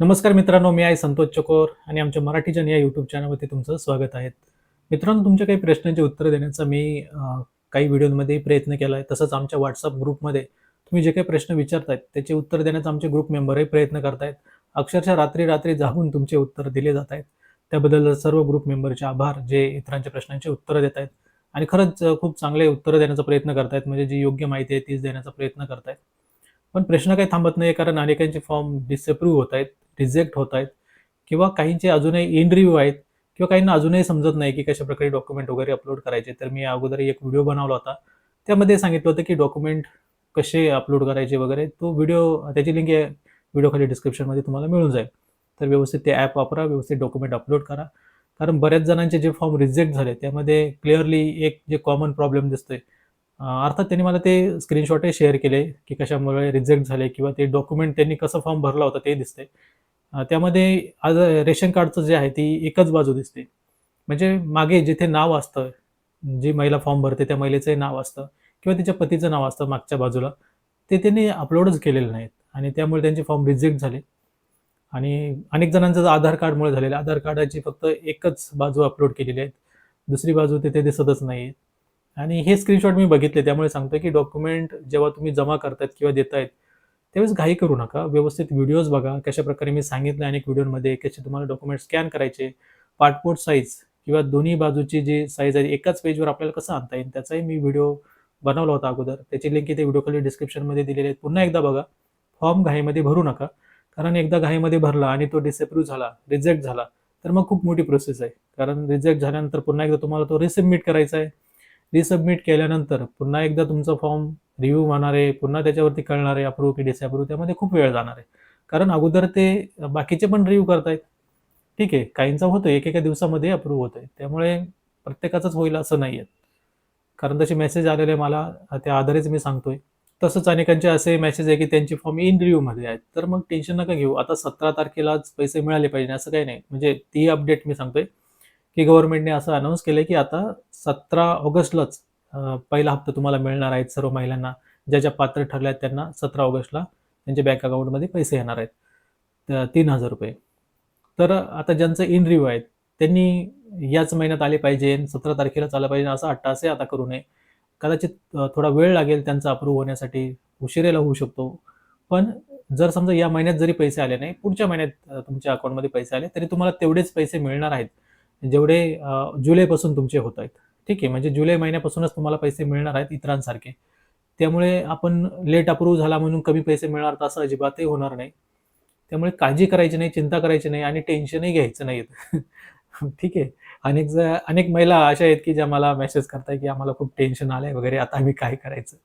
नमस्कार मित्रांनो मी आहे संतोष चकोर आणि आमच्या मराठी जन या यूट्यूब चॅनलवरती तुमचं स्वागत आहे. मित्रांनो तुमच्या काही प्रश्नांची उत्तरं देण्याचा मी काही व्हिडिओमध्ये प्रयत्न केला आहे तसंच आमच्या व्हॉट्सअप ग्रुपमध्ये तुम्ही जे काही प्रश्न विचारतायत त्याचे उत्तर देण्याचा आमचे ग्रुप मेंबरही प्रयत्न करतायत. अक्षरशः रात्री रात्री जागून तुमचे उत्तर दिले जात आहेत त्याबद्दल सर्व ग्रुप मेंबरचे आभार जे इतरांच्या प्रश्नांची उत्तरं देत आहेत आणि खरंच खूप चांगले उत्तरं देण्याचा प्रयत्न करतायत म्हणजे जी योग्य माहिती आहे तीच देण्याचा प्रयत्न करतायत. पण प्रश्न काही थांबत नाही कारण अनेकांचे फॉर्म डिसअप्रूव्ह होत आहेत रिजेक्ट होत आहेत किंवा काहींचे अजूनही इन रिव्ह्यू आहेत किंवा काहींना अजूनही समजत नाही की कशा प्रकारे डॉक्युमेंट वगैरे अपलोड करायचे. तर मी अगोदर एक व्हिडिओ बनवला होता. त्यामध्ये सांगितलं होतं की डॉक्युमेंट कसे अपलोड करायचे वगैरे. तो व्हिडिओ त्याची लिंक या व्हिडिओ खाली डिस्क्रिप्शनमध्ये तुम्हाला मिळून जाईल. तर व्यवस्थित ते ॲप वापरा व्यवस्थित डॉक्युमेंट अपलोड करा. कारण बऱ्याच जणांचे जे फॉर्म रिजेक्ट झाले त्यामध्ये क्लिअरली एक जे कॉमन प्रॉब्लेम दिसतोय अर्थात त्यांनी मला ते स्क्रीनशॉटही शेअर केले की कशामुळे रिजेक्ट झाले किंवा ते डॉक्युमेंट त्यांनी कसं फॉर्म भरला होता ते दिसते त्यामध्ये आज रेशन कार्डचं जे आहे ती एकच बाजू दिसते. म्हणजे मागे जिथे नाव असतं जी महिला फॉर्म भरते त्या महिलेचंही नाव असतं किंवा तिच्या पतीचं नाव असतं मागच्या बाजूला ते त्यांनी अपलोडच केलेलं नाहीत आणि त्यामुळे त्यांचे फॉर्म रिजेक्ट झाले. आणि अनेक जणांचं आधार कार्डमुळे झालेलं आधार कार्डाची फक्त एकच बाजू अपलोड केलेली आहे. दुसरी बाजू तिथे दिसतच नाही आणि हे स्क्रीनशॉट मी बघितले त्यामुळे सांगतो की डॉक्युमेंट जेव्हा तुम्ही जमा करतायत किंवा देतायत त्यावेळेस घाई करू नका. व्यवस्थित व्हिडिओज बघा कशा प्रकारे मी सांगितलं अनेक व्हिडिओमध्ये कसे तुम्हाला डॉक्युमेंट स्कॅन करायचे पासपोर्ट साईज किंवा दोन्ही बाजूची जी साईज आहे एकाच पेजवर आपल्याला कसं आणता येईल त्याचाही मी व्हिडिओ बनवला होता अगोदर. त्याची लिंक इथे व्हिडिओ खाली डिस्क्रिप्शनमध्ये दिलेली आहे पुन्हा एकदा बघा. फॉर्म घाईमध्ये भरू नका कारण एकदा घाईमध्ये भरला आणि तो डिसअप्रूव्ह झाला रिजेक्ट झाला तर मग खूप मोठी प्रोसेस आहे. कारण रिजेक्ट झाल्यानंतर पुन्हा एकदा तुम्हाला तो रिसबमिट करायचा आहे. रिसबमिट केल्यानंतर पुन्हा एकदा तुमचा फॉर्म रिव्ह्यू होणार आहे पुन्हा त्याच्यावरती कळणार आहे अप्रूव्ह की डिसअप्रूव्ह त्यामध्ये खूप वेळ जाणार आहे. कारण अगोदर ते बाकीचे पण रिव्ह्यू करतायत. ठीक आहे काहींचा होतोय एकेका दिवसामध्ये अप्रूव्ह होतोय. त्यामुळे प्रत्येकाचंच होईल असं नाही आहे कारण तसे मेसेज आलेले मला त्या आधारेच मी सांगतोय. तसंच अनेकांचे असे मेसेज आहे की त्यांचे फॉर्म इन रिव्ह्यूमध्ये आहेत. तर मग टेन्शन नका घेऊ. आता सतरा तारखेलाच पैसे मिळाले पाहिजे असं काही नाही. म्हणजे ती अपडेट मी सांगतोय. की गव्हर्नमेंटने असं अनाऊन्स केलं की आता सतरा ऑगस्टलाच पहिला हप्ता तुम्हाला मिळणार आहेत सर्व महिलांना. ज्या ज्या पात्र ठरल्या आहेत त्यांना सतरा ऑगस्टला त्यांच्या बँक अकाउंटमध्ये पैसे येणार आहेत. तीन हजार रुपये. तर आता ज्यांचं इन रिव्ह्यू आहेत त्यांनी याच महिन्यात आले पाहिजे सतरा तारखेलाच आलं पाहिजे असं अट्टासे आता करू नये. कदाचित थोडा वेळ लागेल त्यांचा अप्रूव्ह होण्यासाठी उशिरेला होऊ शकतो. पण जर समजा या महिन्यात जरी पैसे आले नाही पुढच्या महिन्यात तुमच्या अकाउंटमध्ये पैसे आले तरी तुम्हाला तेवढेच पैसे मिळणार आहेत. जेवढे जुलैपासून तुमचे होत आहेत. ठीक आहे म्हणजे जुलै महिन्यापासूनच तुम्हाला पैसे मिळणार आहेत इतरांसारखे. त्यामुळे आपण लेट अप्रूव्ह झाला म्हणून कमी पैसे मिळणार तर असं अजिबातही होणार नाही. त्यामुळे काळजी करायची नाही चिंता करायची नाही आणि टेन्शनही घ्यायचं नाही. ठीक आहे. अनेक अनेक महिला अशा आहेत की ज्या मला मेसेज करताय की आम्हाला खूप टेन्शन आलंय वगैरे आता आम्ही काय करायचं?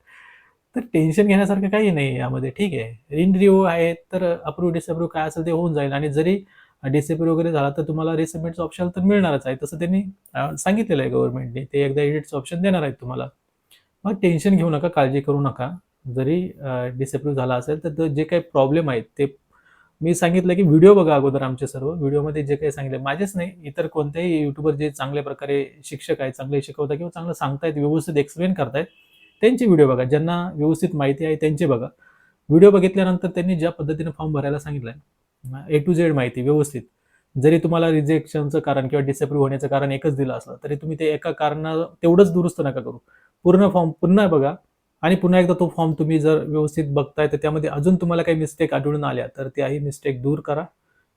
तर टेन्शन घेण्यासारखं काही नाही यामध्ये. ठीक आहे. इन रिव्ह्यू आहे तर अप्रूव्ह डिसअप्रूव्ह काय असेल ते होऊन जाईल. आणि जरी डिसअप्रूव्ह वगैरे झाला तर तुम्हाला रिसबमिटचं ऑप्शन तर मिळणारच आहे. तसं त्यांनी सांगितलेलं आहे गव्हर्नमेंटने ते एकदा एडिटचं ऑप्शन देणार आहेत तुम्हाला. मग टेन्शन घेऊ नका काळजी करू नका. जरी डिसअप्रूव्ह झाला असेल तर जे काही प्रॉब्लेम आहेत ते मी सांगितलं की व्हिडिओ बघा अगोदर आमचे सर्व. व्हिडिओमध्ये जे काही सांगितले माझेच नाही इतर कोणत्याही युट्यूबर जे चांगल्या प्रकारे शिक्षक आहेत चांगले शिकवतात किंवा चांगलं सांगतायत व्यवस्थित एक्सप्लेन करतायत त्यांचे व्हिडिओ बघा. ज्यांना व्यवस्थित माहिती आहे त्यांचे बघा. व्हिडिओ बघितल्यानंतर त्यांनी ज्या पद्धतीने फॉर्म भरायला सांगितलंय ए टू झेड माहिती व्यवस्थित. जरी तुम्हाला रिजेक्शनचं कारण किंवा डिसअप्रूव्ह होण्याचं कारण एकच दिलं असलं तरी तुम्ही ते एका कारणा तेवढंच दुरुस्त नका करू. पूर्ण फॉर्म पुन्हा बघा. आणि पुन्हा एकदा तो फॉर्म तुम्ही जर व्यवस्थित बघताय तर त्यामध्ये अजून तुम्हाला काही मिस्टेक आढळून आल्या तर त्याही मिस्टेक दूर करा.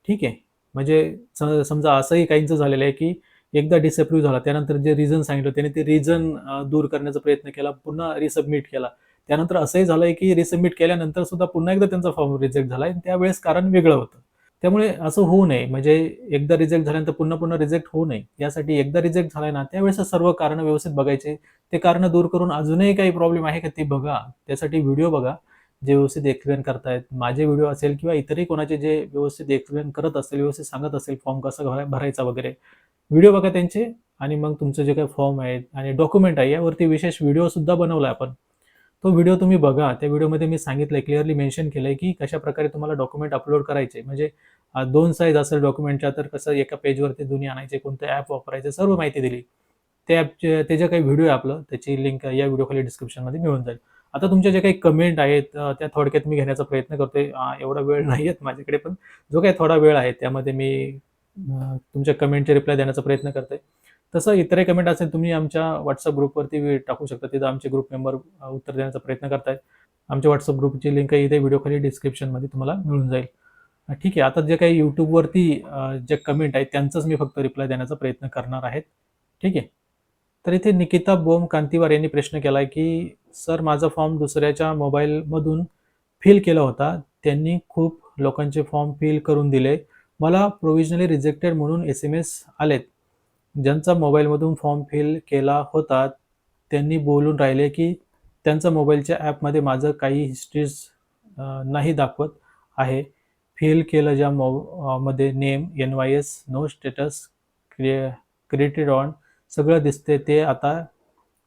ठीक आहे? म्हणजे समजा असंही काहींचं झालेलं आहे की एकदा डिसअप्रूव्ह झाला त्यानंतर जे रिझन सांगितलं त्याने ते रिझन दूर करण्याचा प्रयत्न केला पुन्हा रिसबमिट केला. त्यानंतर असंही झालंय की रिसबमिट केल्यानंतर सुद्धा पुन्हा एकदा त्यांचा फॉर्म रिजेक्ट झाला आणि त्यावेळेस कारण वेगळं होतं. त्यामुळे असं होऊ नये. म्हणजे एकदा रिजेक्ट झाल्यानंतर पुन्हा पुन्हा रिजेक्ट होऊ नये. यासाठी एकदा रिजेक्ट झालाय ना त्यावेळेस सर्व कारण व्यवस्थित बघायचे. ते कारण दूर करून अजूनही काही प्रॉब्लेम आहे का ते बघा. त्यासाठी व्हिडिओ बघा. जे व्यवस्थित एक्सप्लेन करतायत. माझे व्हिडिओ असेल किंवा इतरही कोणाचे जे व्यवस्थित एक्सप्लेन करत असेल व्यवस्थित सांगत असेल फॉर्म कसा भरायचा वगैरे. व्हिडिओ बघा त्यांचे. आणि मग तुमचे जे काही फॉर्म आहेत आणि डॉक्युमेंट आहे यावरती विशेष व्हिडिओ सुद्धा बनवला आपण. तो व्हिडिओ तुम्ही बघा त्या व्हिडिओमध्ये मी सांगितलं क्लिअरली मेन्शन आहे की कशा प्रकारे तुम्हाला डॉक्युमेंट अपलोड करायचे म्हणजे दोन साईज असेल डॉक्युमेंटच्या तर कसं एका पेजवरती दोन्ही आणायचे कोणतं ॲप वापरायचं सर्व माहिती दिली त्या ॲपचे ते जे काही व्हिडिओ आहे आपलं त्याची लिंक या व्हिडिओ खाली डिस्क्रिप्शनमध्ये मिळून जाईल आता तुमच्या जे काही कमेंट आहेत त्या थोडक्यात मी घेण्याचा प्रयत्न करतोय. एवढा वेळ नाही आहेत माझ्याकडे, पण जो काही थोडा वेळ आहे त्यामध्ये मी तुमच्या कमेंटचे रिप्लाय देण्याचा प्रयत्न करतोय. तसं इतरही कमेंट असेल तुम्ही आमच्या व्हॉट्सअप ग्रुपवरती टाकू शकता. तिथं आमचे ग्रुप मेंबर उत्तर देण्याचा प्रयत्न करतायत. आमच्या व्हॉट्सअप ग्रुपची लिंक आहे इथे व्हिडिओखाली डिस्क्रिप्शनमध्ये तुम्हाला मिळून जाईल. ठीक आहे. आता जे काही यूट्यूबवरती जे कमेंट आहेत त्यांचाच मी फक्त रिप्लाय देण्याचा प्रयत्न करणार आहेत ठीक आहे. तर इथे निकिता बोम कांतीवार यांनी प्रश्न केलाय, की "सर माझा फॉर्म दुसऱ्याच्या मोबाईलमधून फिल केला होता. त्यांनी खूप लोकांचे फॉर्म फिल करून दिले. मला प्रोविजनली रिजेक्टेड म्हणून एस-एम-एस आलेत. ज्यांचा मोबाईलमधून फॉर्म फिल केला होता त्यांनी बोलून राहिले, की त्यांचा मोबाईलच्या ॲपमध्ये माझं काही हिस्ट्रीज नाही दाखवत आहे. फिल केलं ज्या मो मध्ये name, NYS, no status, क्रिए created on सगळं दिसते ते आता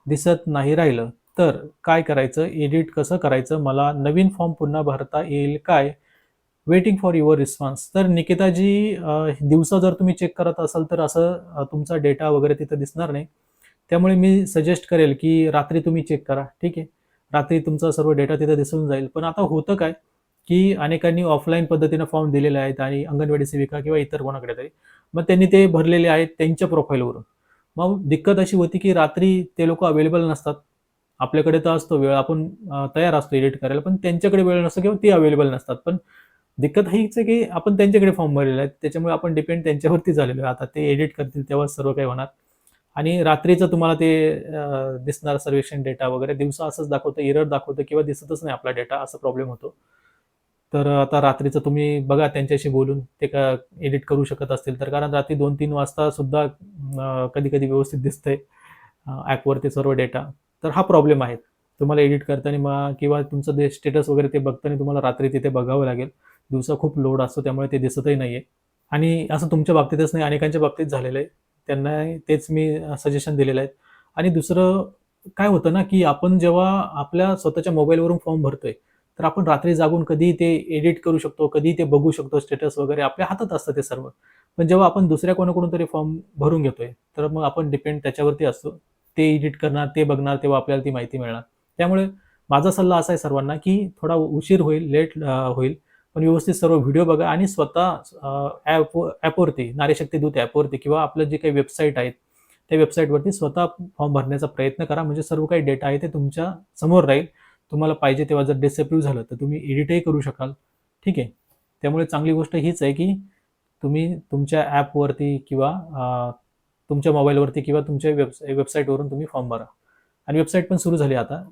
दिसत नाही राहिलं. तर काय करायचं? एडिट कसं करायचं? मला नवीन फॉर्म पुन्हा भरता येईल काय? Waiting for your response." तर निकिताजी दिवसा जर तुम्ही चेक करत असाल तर असं तुमचा डेटा वगैरे तिथं दिसणार नाही. त्यामुळे मी सजेस्ट करेल, की रात्री तुम्ही चेक करा. ठीक आहे. रात्री तुमचा सर्व डेटा तिथे दिसून जाईल. पण आता होतं काय, की अनेकांनी ऑफलाईन पद्धतीनं फॉर्म दिलेले आहेत आणि अंगणवाडी सेविका किंवा इतर कोणाकडे तरी. मग त्यांनी ते भरलेले आहेत त्यांच्या प्रोफाईलवरून. मग दिक्कत अशी होती, की रात्री ते लोक अवेलेबल नसतात. आपल्याकडे तर असतो वेळ, आपण तयार असतो एडिट करायला, पण त्यांच्याकडे वेळ नसतो किंवा ते अवेलेबल नसतात. पण दिक्कत हीच आहे, की आपण त्यांच्याकडे फॉर्म भरलेला आहे त्याच्यामुळे आपण डिपेंड त्यांच्यावरती झालेलो आहे. आता ते एडिट करतील तेव्हाच सर्व काही होणार. आणि रात्रीचं तुम्हाला ते दिसणार सर्वेक्षण डेटा वगैरे. दिवसा असंच दाखवतं, एरर दाखवतं किंवा दिसतच नाही आपला डेटा असा प्रॉब्लेम होतो. तर आता रात्रीचं तुम्ही बघा त्यांच्याशी बोलून ते का एडिट करू शकत असतील तर. कारण रात्री 2-3 वाजता सुद्धा कधी-कधी व्यवस्थित दिसतंय ॲपवरती सर्व डेटा. तर हा प्रॉब्लेम आहे. तुम्हाला एडिट करताना मग किंवा तुमचं जे स्टेटस वगैरे ते बघताना तुम्हाला रात्री तिथे बघावं लागेल. दिवसा खूप लोड असतो त्यामुळे ते दिसतही नाहीये. आणि असं तुमच्या बाबतीतच नाही अनेकांच्या बाबतीत झालेलं आहे. त्यांना तेच मी सजेशन दिलेलं आहे. आणि दुसरं काय होतं ना, की आपण जेव्हा आपल्या स्वतःच्या मोबाईलवरून फॉर्म भरतोय, तर आपण रात्री जागून कधीही ते एडिट करू शकतो, कधीही ते बघू शकतो स्टेटस वगैरे आपल्या हातात असतं ते सर्व. पण जेव्हा आपण दुसऱ्या कोणाकडून तरी फॉर्म भरून घेतोय, तर मग आपण डिपेंड त्याच्यावरती असतो. ते एडिट करणार, ते बघणार तेव्हा आपल्याला ती माहिती मिळणार. त्यामुळे माझा सल्ला असा आहे सर्वांना, की थोडा उशीर होईल, लेट होईल, पण व्यवस्थित सर्व व्हिडिओ बघा आणि स्वतः ॲप ॲपवरती नारीशक्ती दूत ॲपवरती किंवा आपलं जे काही वेबसाईट आहेत, त्या वेबसाईटवरती स्वतः फॉर्म भरण्याचा प्रयत्न करा. म्हणजे सर्व काही डेटा आहे ते तुमच्यासमोर राहील. तुम्हाला पाहिजे तेव्हा जर डिसअप्रूव्ह झालं, तर तुम्ही एडिटही करू शकाल. ठीक आहे. त्यामुळे चांगली गोष्ट हीच आहे, की तुम्ही तुमच्या ॲपवरती किंवा तुमच्या मोबाईलवरती किंवा तुमच्या वेब वेबसाईटवरून तुम्ही फॉर्म भरा. आणि वेबसाईट पण सुरू झाली आता.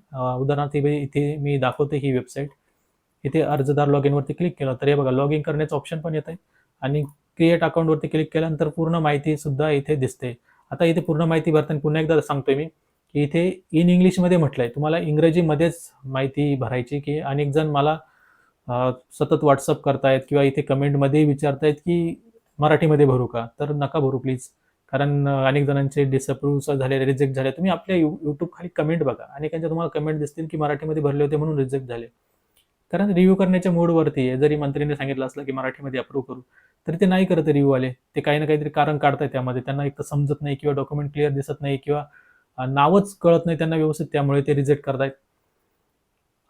उदाहरणार्थ इथे इथे मी दाखवते ही वेबसाईट. इथे अर्जदार लॉग इनवरती क्लिक केलं, तर हे बघा लॉग इन करण्याचं ऑप्शन पण येत आहे आणि क्रिएट अकाउंटवरती क्लिक केल्यानंतर पूर्ण माहिती सुद्धा इथे दिसते. आता इथे पूर्ण माहिती भरताना पुन्हा एकदा सांगतोय मी, की इथे इन इंग्लिशमध्ये म्हटलंय. तुम्हाला इंग्रजीमध्येच माहिती भरायची, की अनेक जण मला सतत व्हॉट्सअप करतायत किंवा इथे कमेंटमध्येही विचारतायत, की मराठीमध्ये भरू का? तर नका भरू प्लीज. कारण अनेक जणांचे डिसअप्रूव्ह झाले, रिजेक्ट झाले. तुम्ही आपल्या यू खाली कमेंट बघा. अनेकांच्या तुम्हाला कमेंट दिसतील, की मराठीमध्ये भरले होते म्हणून रिजेक्ट झाले. कारण रिव्ह्यू करण्याच्या मूडवरती आहे. जरी मंत्रीने सांगितलं असलं, की मराठीमध्ये अप्रूव्ह करू, तरी ते नाही करत रिव्ह्यू आले ते काही ना काहीतरी कारण काढताय त्यामध्ये. त्यांना एक तर समजत नाही किंवा डॉक्युमेंट क्लिअर दिसत नाही किंवा नावच कळत नाही त्यांना व्यवस्थित त्यामुळे ते रिजेक्ट करतायत.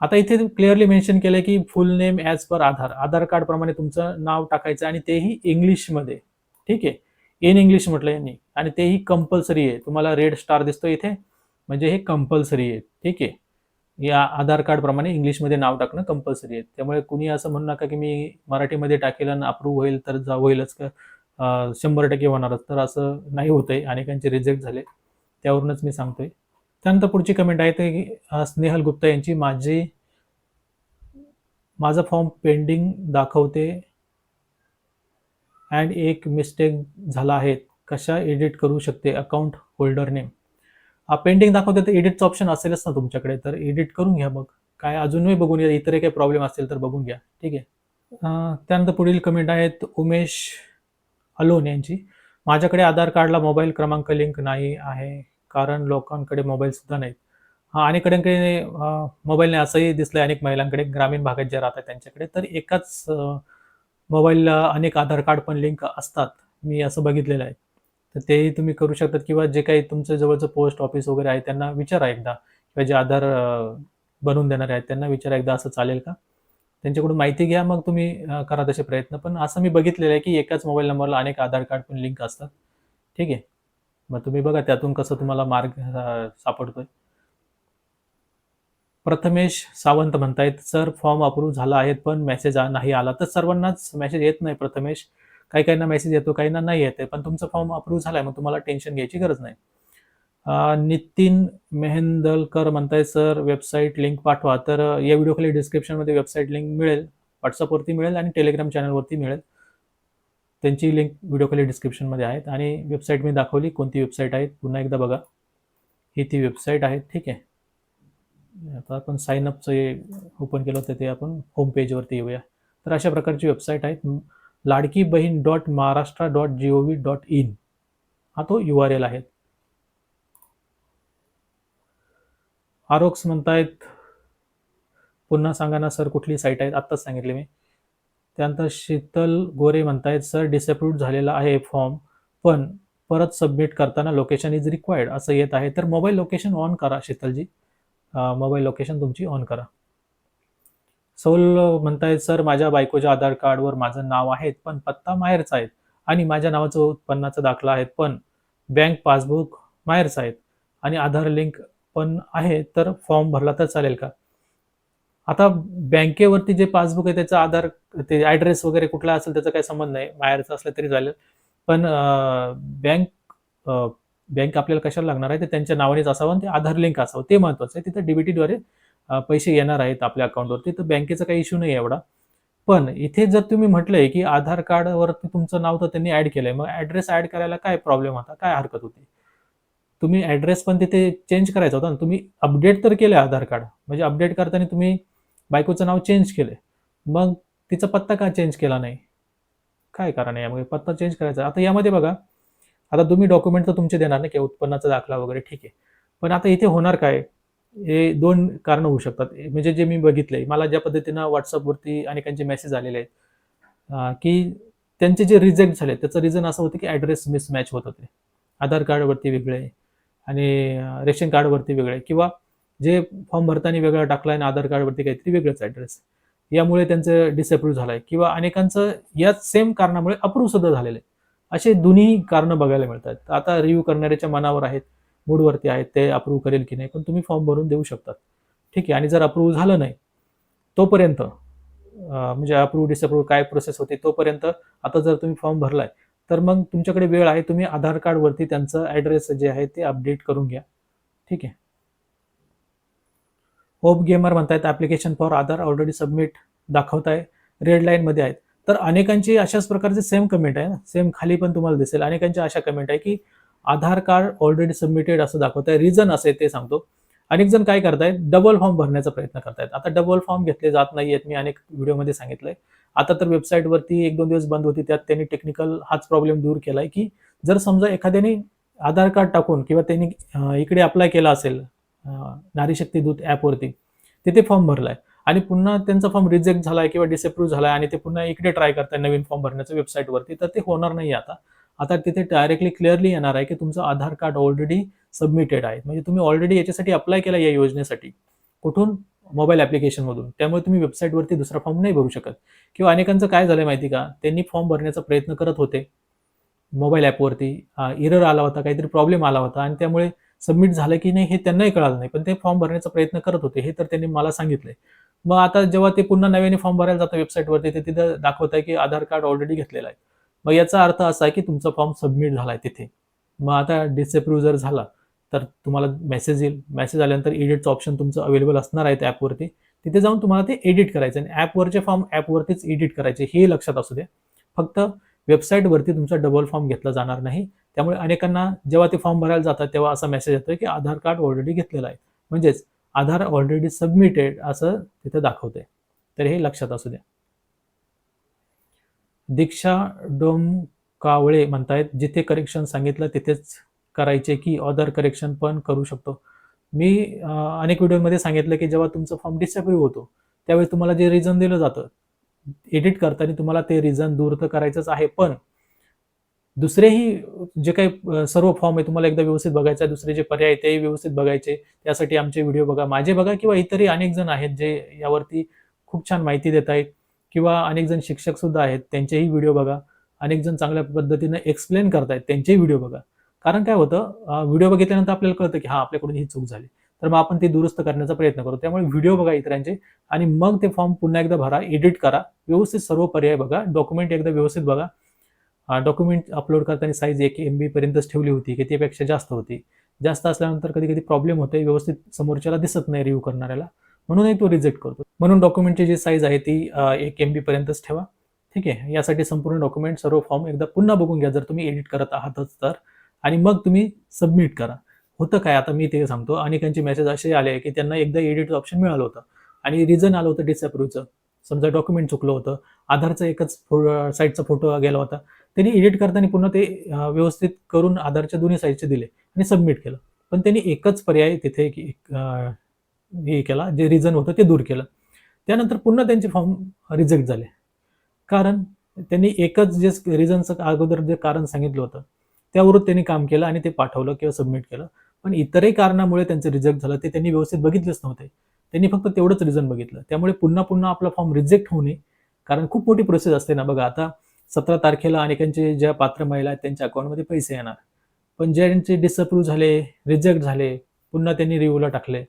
आता इथे क्लिअरली मेन्शन केलंय, की full name as per Aadhaar. Aadhaar card प्रमाणे तुमचं नाव टाकायचं आणि तेही इंग्लिशमध्ये. ठीक आहे. इन इंग्लिश म्हटलं यांनी आणि तेही कंपल्सरी आहे. तुम्हाला रेड स्टार दिसतोय इथे, म्हणजे हे कंपल्सरी आहे. ठीक आहे. या आधार कार्डप्रमाणे इंग्लिशमध्ये नाव टाकणं कंपल्सरी आहे. त्यामुळे कुणी असं म्हणू नका, की मी मराठीमध्ये टाकेल आणि अप्रूव्ह होईल तर जा होईलच का शंभर टक्के होणारच. तर असं नाही होत आहे अनेकांचे रिजेक्ट झाले. त्यावरूनच मी सांगतोय. त्यानंतर पुढची कमेंट आहे ते स्नेहल गुप्ता यांची माझी माझा फॉर्म पेंडिंग दाखवते अँड एक मिस्टेक झाला आहे. कशा एडिट करू शकते? Account holder name. पेंडिंग दाखवते तर एडिटचं ऑप्शन असेलच ना तुमच्याकडे, तर एडिट करून घ्या मग. काय अजूनही बघून घ्या. इतरही काही प्रॉब्लेम असेल तर बघून घ्या. ठीक आहे. त्यानंतर पुढील कमेंट आहेत उमेश अलोन यांची. माझ्याकडे आधार कार्डला मोबाईल क्रमांक लिंक नाही आहे, कारण लोकांकडे मोबाईल सुद्धा नाहीत. हां, अनेकांकडे मोबाईल नाही असंही दिसलंय अनेक महिलांकडे, ग्रामीण भागात ज्या राहतात त्यांच्याकडे. तर एकाच मोबाईलला अनेक आधार कार्ड पण लिंक असतात. मी असं बघितलेलं आहे. तर तेही तुम्ही करू शकतात किंवा जे काही तुमच्या जवळचं पोस्ट ऑफिस वगैरे आहे त्यांना विचारा एकदा. किंवा जे आधार बनवून देणारे आहेत त्यांना विचारा एकदा असं चालेल का? त्यांच्याकडून माहिती घ्या मग तुम्ही करा तसे प्रयत्न. पण असं मी बघितलेलं आहे की एकाच मोबाईल नंबरला अनेक आधार कार्ड पण लिंक असतात. ठीक आहे? मग तुम्ही बघा त्यातून कसं तुम्हाला मार्ग सापडतोय. प्रथमेश सावंत म्हणतायत सर फॉर्म अप्रूव्ह झाला आहे पण मेसेज नाही आला. तर सर्वांनाच मेसेज येत नाही प्रथमेश. काही काहींना मेसेज येतो काहींना नाही येते पण तुमचा फॉर्म अप्रूव्ह झालाय मग तुम्हाला टेन्शन घ्यायची गरज नाही. नितीन मेहेंदलकर म्हणताय सर वेबसाईट लिंक पाठवा. तर या व्हिडिओ खाली डिस्क्रिप्शनमध्ये वेबसाईट लिंक मिळेल व्हॉट्सअपवरती मिळेल आणि टेलिग्राम चॅनलवरती मिळेल. त्यांची लिंक व्हिडिओ खाली डिस्क्रिप्शनमध्ये आहेत आणि वेबसाईट मी दाखवली. कोणती वेबसाईट आहे पुन्हा एकदा बघा. ही ती वेबसाईट आहे ठीक आहे. आता आपण साईनअपचं अपचं ओपन केलं होतं ते आपण होम पेजवरती येऊया. तर अशा प्रकारची वेबसाईट आहेत. Ladki Bahin dot Maharashtra dot G O V dot in. हा तो यू आर एल आहे. आरोक्स म्हणतायत पुन्हा सांगा ना सर कुठली साईट आहेत? आत्ताच सांगितले मी. त्यानंतर शीतल गोरे म्हणतायत सर डिसअप्रूव्ह झालेला आहे फॉर्म पण परत सबमिट करताना लोकेशन इज रिक्वायर्ड असं येत आहे. तर मोबाईल लोकेशन ऑन करा शीतलजी. मोबाईल लोकेशन तुमची ऑन करा. सौल म्हणतायत सर माझ्या बायकोच्या आधार कार्डवर माझं नाव आहे पण पत्ता माहेरचा आहे आणि माझ्या नावाचं उत्पन्नाचा दाखला आहे पण बँक पासबुक माहेरचा आहेत आणि आधार लिंक पण आहे तर फॉर्म भरला तर चालेल का? आता बँकेवरती जे पासबुक आहे त्याचा आधार ते ॲड्रेस वगैरे कुठला असेल त्याचा काही संबंध नाही. माहेरचा असलं तरी चालेल. पण बँक बँक आपल्याला कशाला लागणार आहे ते त्यांच्या नावानेच असावं आणि ते आधार लिंक असावं. ते महत्वाचं आहे. तिथं डीबीटीद्वारे पैसे येणार आहेत आपल्या अकाउंटवरती तर बँकेचा काही इश्यू नाही आहे एवढा. पण इथे जर तुम्ही म्हटलंय की आधार कार्डवरती तुमचं नाव तर त्यांनी ऍड केलंय मग ऍड्रेस ऍड करायला काय प्रॉब्लेम होता? काय हरकत होती? तुम्ही ऍड्रेस पण तिथे चेंज करायचा होता ना तुम्ही अपडेट तर केलं आधार कार्ड. म्हणजे अपडेट करताना तुम्ही बायकोचं नाव चेंज केलंय. मग तिचा पत्ता का चेंज केला नाही? काय कारण आहे यामध्ये पत्ता चेंज करायचा. आता यामध्ये बघा आता तुम्ही डॉक्युमेंट तर तुमचे देणार नाही की उत्पन्नाचा दाखला वगैरे ठीक आहे. पण आता इथे होणार काय? हे दोन कारण होऊ शकतात. म्हणजे जे मी बघितलंय मला ज्या पद्धतीनं व्हॉट्सअपवरती अनेकांचे मेसेज आलेले आहेत की त्यांचे जे रिजेक्ट झाले त्याचं रिझन असं होतं की ॲड्रेस मिसमॅच होत होते आधार कार्डवरती वेगळे आणि रेशन कार्डवरती वेगळे किंवा जे फॉर्म भरताना वेगळा टाकला आणि आधार कार्डवरती काहीतरी वेगळंच ॲड्रेस यामुळे त्यांचं डिसअप्रूव्ह झालं आहे किंवा अनेकांचं याच सेम कारणामुळे अप्रूव्ह सुद्धा झालेलं आहे. असे दोन्ही कारणं बघायला मिळतात. आता रिव्ह्यू करणाऱ्याच्या मनावर आहेत मूडवरती आहेत ते अप्रूव्ह करेल की नाही पण तुम्ही फॉर्म भरून देऊ शकतात. ठीक आहे आणि जर अप्रूव्ह झालं नाही तोपर्यंत म्हणजे अप्रूव्ह डिसअप्रूव्ह काय प्रोसेस होते तोपर्यंत आता जर तुम्ही फॉर्म भरलाय तर मग तुमच्याकडे वेळ आहे तुम्ही आधार कार्डवरती त्यांचं ॲड्रेस जे आहे ते अपडेट करून घ्या. ठीक आहे. होप गेमर म्हणतायत application for Aadhaar already submit दाखवत आहे रेड लाईनमध्ये आहेत. तर अनेकांची अशाच प्रकारचे सेम कमेंट आहे ना सेम खाली पण तुम्हाला दिसेल. अनेकांची अशा कमेंट आहे की आधार कार्ड ऑलरेडी सबमिटेड असं दाखवत आहे रिझन असे ते सांगतो. अनेक जण काय करतायत? डबल फॉर्म भरण्याचा प्रयत्न करतायत. आता डबल फॉर्म घेतले जात नाही आहेत. मी अनेक व्हिडिओमध्ये सांगितलंय. आता तर वेबसाईटवरती एक दोन दिवस बंद होती. त्यात त्यांनी टेक्निकल हाच प्रॉब्लेम दूर केलाय की जर समजा एखाद्याने आधार कार्ड टाकून किंवा त्यांनी इकडे अप्लाय केला असेल नारीशक्ती नारी शक्ती दूत ॲपवरती तिथे फॉर्म भरलाय. आणि पुन्हा त्यांचा फॉर्म रिजेक्ट झालाय किंवा डिसअप्रूव्ह झालाय आणि ते पुन्हा इकडे ट्राय करताय नवीन फॉर्म भरण्याचं वेबसाईटवरती तर ते होणार नाही आता. आता तिथे डायरेक्टली क्लिअरली येणार आहे की तुमचं आधार कार्ड ऑलरेडी सबमिटेड आहे. म्हणजे तुम्ही ऑलरेडी याच्यासाठी अप्लाय केला या योजनेसाठी. कुठून? मोबाईल ॲप्लिकेशनमधून त्यामुळे तुम्ही वेबसाईटवरती दुसरा फॉर्म नाही भरू शकत. किंवा अनेकांचं काय झालंय माहिती का? त्यांनी फॉर्म भरण्याचा प्रयत्न करत होते. मोबाईल ॲपवरती इरर आला होता काहीतरी प्रॉब्लेम आला होता आणि त्यामुळे सबमिट झालं की नाही हे त्यांनाही कळालं नाही. पण ते फॉर्म भरण्याचा प्रयत्न करत होते. हे तर त्यांनी मला सांगितलंय. मग आता जेव्हा ते पुन्हा नव्याने फॉर्म भरायला जातं वेबसाईटवरती ते तिथं दाखवत आहे की आधार कार्ड ऑलरेडी घेतलेलं आहे. मग याचा अर्थ असा आहे की तुमचा फॉर्म सबमिट झाला आहे तिथे. मग आता डिसअप्रूव्ह जर झाला तर तुम्हाला मेसेज येईल. मेसेज आल्यानंतर एडिटचं ऑप्शन तुमचं अवेलेबल असणार आहे त्या ॲपवरती तिथे जाऊन तुम्हाला ते एडिट करायचं आणि ॲपवरचे फॉर्म ॲपवरतीच एडिट करायचे. हे लक्षात असू द्या फक्त वेबसाईटवरती तुमचा डबल फॉर्म घेतला जाणार नाही. त्यामुळे अनेकांना जेव्हा ते फॉर्म भरायला जातात तेव्हा असा मेसेज येतो की आधार कार्ड ऑलरेडी घेतलेलं आहे. म्हणजेच आधार ऑलरेडी सबमिटेड असं तिथे दाखवते तर हे लक्षात असू द्या. दीक्षा डोमकावळे म्हणतायत जिथे करेक्शन सांगितलं तिथेच करायचे की ऑदर करेक्शन पण करू शकतो. मी अनेक व्हिडिओमध्ये सांगितलं की जेव्हा तुमचा फॉर्म डिसअप्रूव्ह होतो त्यावेळेस तुम्हाला जे रिझन दिलं जातं एडिट करताना तुम्हाला ते रिझन दूर तर करायचंच आहे पण दुसरेही जे काही सर्व फॉर्म आहे तुम्हाला एकदा व्यवस्थित बघायचं आहे दुसरे जे पर्याय आहे तेही व्यवस्थित बघायचे. त्यासाठी आमचे व्हिडिओ बघा. माझे बघा किंवा इतरही अनेक जण आहेत जे यावरती खूप छान माहिती देत आहेत. किंवा अनेक जण शिक्षक सुद्धा आहेत त्यांचेही व्हिडिओ बघा. अनेक जण चांगल्या पद्धतीने एक्सप्लेन करतायत त्यांचेही व्हिडिओ बघा. कारण काय होतं व्हिडिओ बघितल्यानंतर आपल्याला कळतं की हा आपल्याकडून ही चूक झाली. तर मग आपण ती दुरुस्त करण्याचा प्रयत्न करू त्यामुळे व्हिडिओ बघा इतरांचे आणि मग ते फॉर्म पुन्हा एकदा भरा एडिट करा. व्यवस्थित सर्व पर्याय बघा. डॉक्युमेंट एकदा व्यवस्थित बघा. डॉक्युमेंट अपलोड करताना साईज एक एम बी पर्यंतच ठेवली होती की त्यापेक्षा जास्त होती. जास्त असल्यानंतर कधी कधी प्रॉब्लेम होते व्यवस्थित समोरच्याला दिसत नाही रिव्ह्यू करणाऱ्याला. म्हणूनही तो रिजेक्ट करतो. म्हणून डॉक्युमेंटची जी साईज आहे ती एक एम बी पर्यंतच ठेवा. ठीक आहे? यासाठी संपूर्ण डॉक्युमेंट सर्व फॉर्म एकदा पुन्हा बघून घ्या. जर तुम्ही एडिट करत आहातच तर. आणि मग तुम्ही सबमिट करा. होतं काय? आता मी ते सांगतो. अनेकांचे मेसेज असे आले की त्यांना एकदा एडिट ऑप्शन मिळालं होतं. आणि रिझन आलं होतं डिसअप्रूव्हचं समजा डॉक्युमेंट चुकलं होतं. आधारचा एकच फो साईडचा फोटो गेला होता. त्यांनी एडिट करताना पुन्हा ते व्यवस्थित करून आधारच्या दोन्ही साईडचे दिले. आणि सबमिट केलं. पण त्यांनी एकच पर्याय तिथे हे केला जे रिझन होतं ते दूर केलं. त्यानंतर पुन्हा त्यांचे फॉर्म रिजेक्ट झाले. कारण त्यांनी एकच जे रिझनचं अगोदर जे कारण सांगितलं होतं त्यावरून त्यांनी काम केलं आणि ते पाठवलं किंवा सबमिट केलं. पण इतरही कारणामुळे त्यांचं रिजेक्ट झालं ते त्यांनी व्यवस्थित बघितलंच नव्हते. त्यांनी फक्त तेवढंच रिझन बघितलं. त्यामुळे पुन्हा पुन्हा आपला फॉर्म रिजेक्ट होऊ नये कारण खूप मोठी प्रोसेस असते ना. बघा आता सतरा तारखेला अनेकांचे ज्या पात्र महिला आहेत त्यांच्या अकाउंटमध्ये पैसे येणार. पण ज्यांचे डिसअप्रूव्ह झाले रिजेक्ट झाले पुन्हा त्यांनी रिव्ह्यूला टाकले.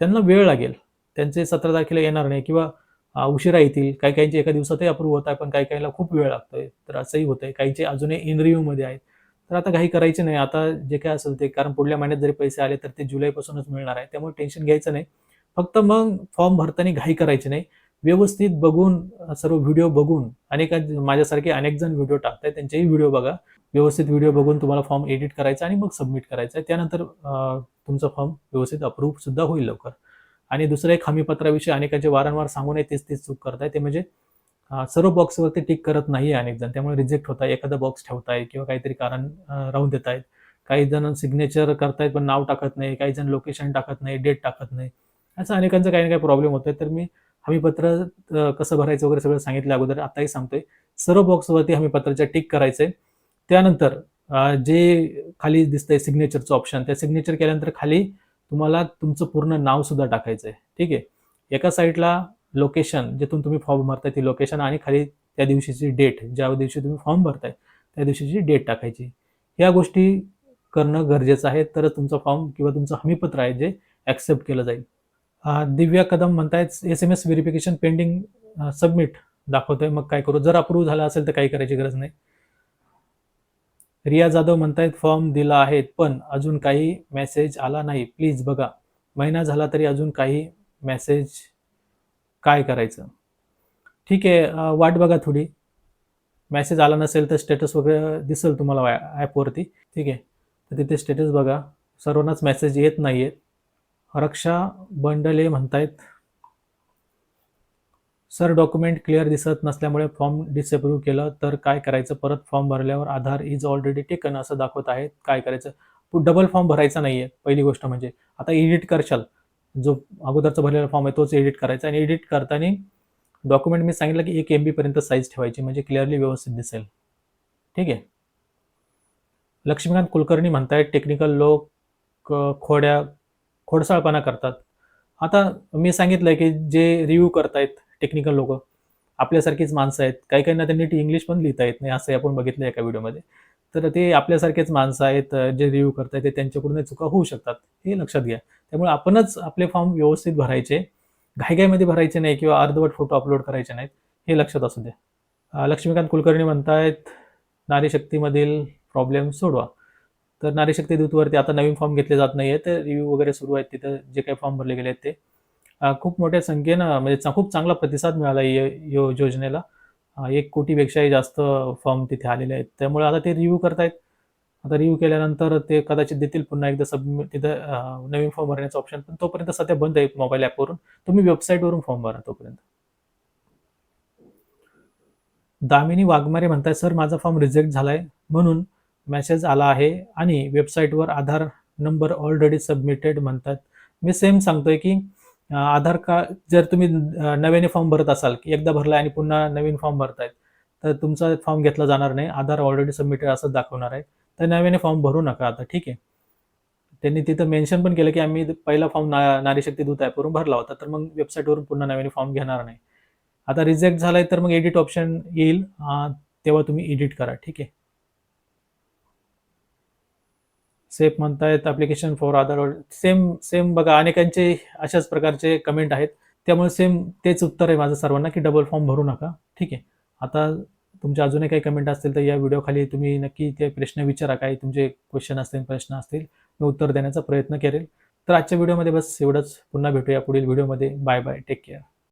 त्यांना वेळ लागेल. त्यांचे सतरा तारखेला येणार नाही किंवा उशिरा येतील. काही काहींचे एका दिवसातही अप्रूव्ह होत आहे पण काही काहीला खूप वेळ लागतोय. तर असंही होतंय. काहीचे अजूनही इनरिव्ह्यूमध्ये आहेत. तर आता काही करायचे नाही. आता जे काय असेल ते कारण पुढल्या महिन्यात जरी पैसे आले तर ते जुलैपासूनच मिळणार आहे. त्यामुळे टेन्शन घ्यायचं नाही. फक्त मग फॉर्म भरताना घाई करायची नाही. व्यवस्थित बघून सर्व व्हिडिओ बघून अनेक माझ्यासारखे अनेक जण व्हिडिओ टाकताय त्यांचेही व्हिडिओ बघा. व्यवस्थित व्हिडिओ बघून तुम्हाला फॉर्म एडिट करायचा आणि मग सबमिट करायचा. आहे त्यानंतर तुमचा फॉर्म व्यवस्थित अप्रूव्ह सुद्धा होईल लवकर. आणि दुसरं एक हमीपत्राविषयी अनेकांचे वारंवार सांगून तेच तेच चूक करताय. ते म्हणजे सर्व बॉक्सवरती टिक करत नाही अनेक जण त्यामुळे रिजेक्ट होत आहे एखादा बॉक्स ठेवताय किंवा काहीतरी कारण राहून देत आहेत काही जण सिग्नेचर करतायत पण नाव टाकत नाही काही जण लोकेशन टाकत नाही डेट टाकत नाही. असं अनेकांचं काही ना काही प्रॉब्लेम होतोय. तर मी हमीपत्र कसं भरायचं वगैरे सगळं सांगितलं अगोदर आताही सांगतोय. सर्व बॉक्सवरती हमीपत्राच्या टिक करायचंय. त्यानंतर जे खाली दिसतंय सिग्नेचरचं ऑप्शन त्या सिग्नेचर केल्यानंतर खाली तुम्हाला तुमचं पूर्ण नाव सुद्धा टाकायचं आहे ठीक आहे? एका साईडला लोकेशन जिथून तुम्ही फॉर्म भरताय ती लोकेशन आणि खाली त्या दिवशीची डेट ज्या दिवशी तुम्ही फॉर्म भरताय त्या दिवशीची डेट टाकायची. या गोष्टी करणं गरजेचं आहे. तरच तुमचा फॉर्म किंवा तुमचं हमीपत्र आहे जे ॲक्सेप्ट केलं जाईल. दिव्या कदम म्हणतायत S M S verification pending submit दाखवतोय. मग काय करू? जर अप्रूव्ह झाला असेल तर काही करायची गरज नाही. रिया जाधव म्हणतायत फॉर्म दिला आहेत पण अजून काही मेसेज आला नाही. प्लीज बघा महिना झाला तरी अजून काही मेसेज काय करायचं? ठीक आहे वाट बघा थोडी. मेसेज आला नसेल तर स्टेटस वगैरे दिसेल तुम्हाला ॲपवरती. ठीक आहे तर तिथे स्टेटस बघा. सर्वांनाच मेसेज येत नाही आहेत रक्षा बंडले म्हणतायत सर डॉक्युमेंट क्लिअर दिसत नसल्यामुळे फॉर्म डिसअप्रूव्ह केलं तर काय करायचं? परत फॉर्म भरल्यावर आधार इज ऑलरेडी टेकन असं दाखवत आहेत. काय करायचं? डबल फॉर्म भरायचा नाही आहे पहिली गोष्ट म्हणजे आता एडिट करशाल. जो अगोदरचा भरलेला फॉर्म आहे तोच एडिट करायचा आणि एडिट करताना डॉक्युमेंट मी सांगितलं की एक एम पर्यंत साईज ठेवायची म्हणजे क्लिअरली व्यवस्थित दिसेल. ठीक आहे? लक्ष्मीकांत कुलकर्णी म्हणतायत टेक्निकल लोक खोड्या खोडसाळपणा करतात. आता मी सांगितलं की जे रिव्ह्यू करतायत टेक्निकल लोक. आपल्यासारखीच माणसं आहेत. काही काहींना त्यांनी नीट इंग्लिश पण लिहिता येत नाही असं आपण बघितलं एका व्हिडिओमध्ये. तर ते आपल्यासारखेच माणसं आहेत जे रिव्ह्यू करतायत ते त्यांच्याकडून चुका होऊ शकतात हे लक्षात घ्या. त्यामुळे आपणच आपले फॉर्म व्यवस्थित भरायचे. घाईघाईमध्ये भरायचे नाही किंवा अर्धवट फोटो अपलोड करायचे नाहीत हे लक्षात असू द्या. लक्ष्मीकांत कुलकर्णी म्हणतायत नारी शक्तीमधील प्रॉब्लेम सोडवा. तर नारी शक्ती दूतवरती आता नवीन फॉर्म घेतले जात नाही आहेत रिव्ह्यू वगैरे सुरू आहेत तिथं जे काही फॉर्म भरले गेले आहेत ते. खूप मोठ्या संख्येनं म्हणजे खूप चांगला प्रतिसाद मिळाला यो योजनेला. एक कोटीपेक्षाही जास्त फॉर्म तिथे आलेले आहेत. त्यामुळे आता ते रिव्ह्यू करतायत. आता रिव्ह्यू केल्यानंतर ते कदाचित देतील पुन्हा एकदा सबमिट तिथं नवीन फॉर्म भरण्याचा ऑप्शन पण तोपर्यंत सध्या बंद आहे मोबाईल ॲपवरून तुम्ही वेबसाईटवरून फॉर्म भरा तोपर्यंत. दामिनी वाघमारे म्हणताय सर माझा फॉर्म रिजेक्ट झालाय. म्हणून मेसेज आला आहे आणि वेबसाईटवर आधार नंबर ऑलरेडी सबमिटेड म्हणतात. मी सेम सांगतोय की आधार कार्ड जर तुम्ही नव्याने फॉर्म भरत असाल की एकदा भरला आणि पुन्हा नवीन फॉर्म भरतायत तर तुमचा फॉर्म घेतला जाणार नाही. आधार ऑलरेडी सबमिटेड असं दाखवणार आहे. तर नव्याने फॉर्म भरू नका आता ठीक आहे? त्यांनी तिथं मेन्शन पण केलं की आम्ही पहिला फॉर्म ना नारी शक्ती दूत ॲपवरून भरला होता तर मग वेबसाईटवरून पुन्हा नव्याने फॉर्म घेणार नाही. आता रिजेक्ट झालाय तर मग एडिट ऑप्शन येईल तेव्हा तुम्ही एडिट करा ठीक आहे? सेफ म्हणतायत application for Aadhaar same same बघा अनेकांचे अशाच प्रकारचे कमेंट आहेत. त्यामुळे सेम तेच उत्तर आहे माझं सर्वांना की डबल फॉर्म भरू नका. ठीक आहे. आता तुमचे अजूनही काही कमेंट असतील तर या व्हिडिओखाली तुम्ही नक्की ते प्रश्न विचारा. काही तुमचे क्वेश्चन असतील प्रश्न असतील मी उत्तर देण्याचा प्रयत्न करेल. तर आजच्या व्हिडिओमध्ये बस एवढंच. पुन्हा भेटूया पुढील व्हिडिओमध्ये बाय बाय टेक केअर